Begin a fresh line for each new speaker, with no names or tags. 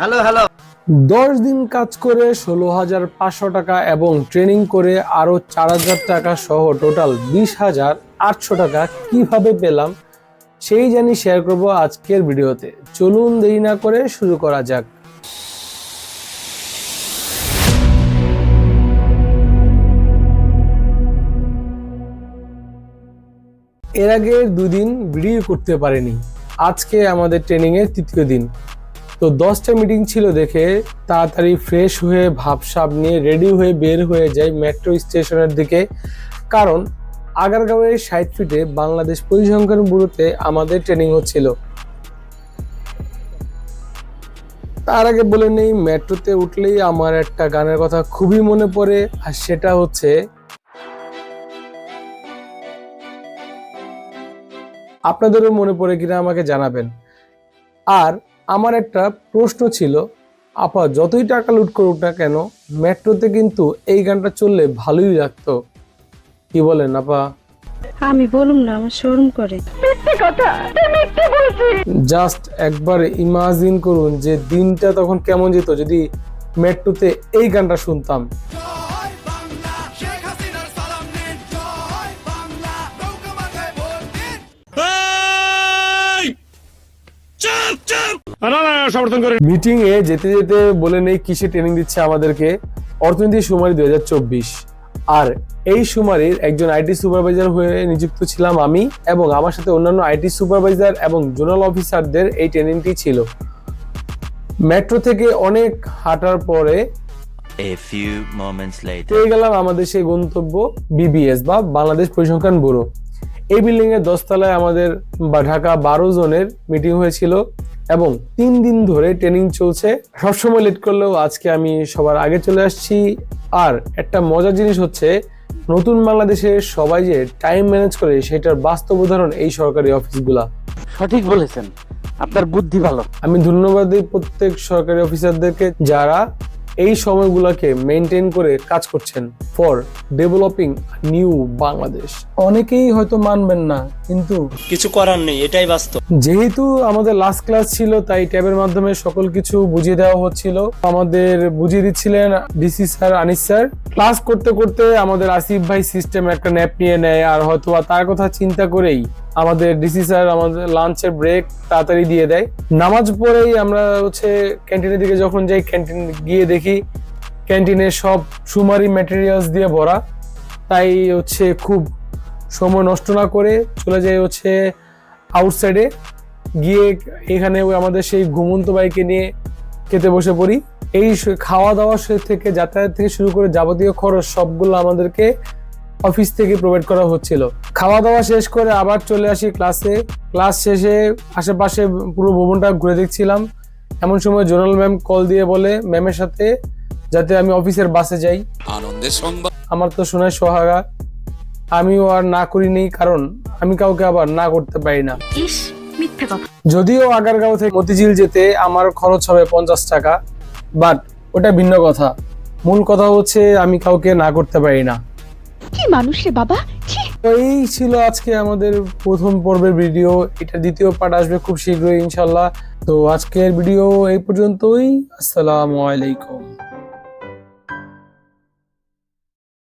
Hello hello
দশ দিন কাজ করে ষোলো হাজার পাঁচশো টাকা এবং ট্রেনিং করে আরও চার হাজার টাকা সহ টোটাল বিশ হাজার আটশো টাকা কীভাবে পেলাম, সেই জানি শেয়ার করব আজকের ভিডিওতে। চলুন দেরি না করে শুরু করা যাক। এর আগে দুদিন ভিডিও করতে পারিনি। আজকে আমাদের ট্রেনিং এর তৃতীয় দিন। তো দশটা মিটিং ছিল দেখে তাড়াতাড়ি ফ্রেশ হয়ে ভাবসাব নিয়ে রেডি হয়ে বের হয়ে যাই মেট্রো স্টেশনের দিকে। কারণ আগারগাঁওয়ের ষাট ফিটে বাংলাদেশ পরিসংখ্যান ব্যুরোতে আমাদের ট্রেনিং হচ্ছিল। তার আগে বলে নেই মেট্রোতে উঠলেই আমার একটা গানের কথা খুবই মনে পড়ে, আর সেটা হচ্ছে, আপনাদেরও মনে পড়ে কিনা আমাকে জানাবেন। আর আমার একটা প্রশ্ন ছিল আপা যতই টাকা লুট করুক না কেন মেট্রোতে কিন্তু এই গানটা চললে ভালোই লাগতো। কি বলেন আপা?
আমি বলুম না আমার শোরুম করে।
জাস্ট একবার ইমাজিন করুন যে দিনটা তখন কেমন যেত যদি মেট্রোতে এই গানটা শুনতাম।
ভোট দিন
মিটিং এ যেতে যেতে বলে নেই কিসে ট্রেনিং দিচ্ছে আমাদেরকে। অর্থনীতি সুমারি দুই আর এই সুমারির একজন আইটি সুপারভাইজার হয়ে নিযুক্ত ছিলাম আমি এবং আমার সাথে অন্যান্য আইটি সুপারভাইজার এবং জোনাল অফিসারদের এই ট্রেনিংটি ছিল। মেট্রো থেকে অনেক হাঁটার পরে. পেয়ে গেলাম আমাদের সেই গন্তব্য বিবিএস বা বাংলাদেশ পরিসংখ্যান ব্যুরো। এই বিল্ডিং এর দশতলায় আমাদের বা ঢাকা বারো জনের মিটিং হয়েছিল। এবং তিন দিন ধরে ট্রেনিং চলছে। সবসময় লেট করলেও আজকে আমি সবার আগে চলে আসছি। আর একটা মজার জিনিস হচ্ছে নতুন বাংলাদেশে সবাই যে টাইম ম্যানেজ করে সেটার বাস্তব উদাহরণ এই সরকারি অফিসগুলা
সঠিক বলেছেন। আপনার বুদ্ধি ভালো।
আমি ধন্যবাদ দিই প্রত্যেক সরকারি অফিসারদেরকে যারা এই সময়গুলোকে মেনটেন করে কাজ করছেন ফর ডেভেলপিং নিউ বাংলাদেশ অনেকেই হয়তো মানবেন না কিন্তু
কিছু করার নেই এটাই বাস্তব।
যেহেতু আমাদের লাস্ট ক্লাস ছিল তাই ট্যাবের মাধ্যমে সকল কিছু বুঝিয়ে দেওয়া হচ্ছিল। আমাদের বুঝিয়ে দিচ্ছিলেন DC sir Anis sir class করতে করতে আমাদের আসিফ ভাই সিস্টেম একটা ন্যাপ নিয়ে নেয় আর হয়তো তার কথা চিন্তা করেই আমাদের ডিসি স্যার আমাদের লাঞ্চের ব্রেক তাড়াতাড়ি দিয়ে দেয়। নামাজ পড়েই আমরা হচ্ছে ক্যান্টিনের দিকে যখন যাই ক্যান্টিন গিয়ে দেখি ক্যান্টিনে সব সুমারি ম্যাটেরিয়ালস দিয়ে ভরা। তাই হচ্ছে খুব সময় নষ্ট না করে চলে যাই হচ্ছে আউটসাইডে গিয়ে এখানে আমাদের সেই ঘুমন্ত বাইকে নিয়ে খেতে বসে পড়ি। এই খাওয়া দাওয়া থেকে, যাতায়াত থেকে শুরু করে যাবতীয় খরচ সবগুলো আমাদেরকে অফিস থেকে প্রোভাইড করা হচ্ছিল। খাওয়া দাওয়া শেষ করে আবার চলে আসি ক্লাসে ক্লাস শেষে আশেপাশে পুরো ভবনটা ঘুরে দেখছিলাম। এমন সময় জোনাল ম্যাম কল দিয়ে বলে ম্যামের সাথে যাতে আমি অফিসের বাসে যাই।
আনন্দের সংবাদ।
আমার তো শোনায় সোহাগা। আমিও আর না করিনি কারণ আমি কাউকে আবার না করতে পারি না। যদিও আগারগাঁও থেকে মতিঝিল যেতে আমার খরচ হবে পঞ্চাশ টাকা বাট ওটা ভিন্ন কথা। মূল কথা হচ্ছে আমি কাউকে না করতে পারি না।
কি মানুষ রে বাবা?
তো এই ছিল আজকে আমাদের প্রথম পর্বের ভিডিও। এটা দ্বিতীয় পার্ট আসবে খুব শীঘ্রই, ইনশাল্লাহ। তো আজকের ভিডিও এই পর্যন্তই। আসসালামু আলাইকুম।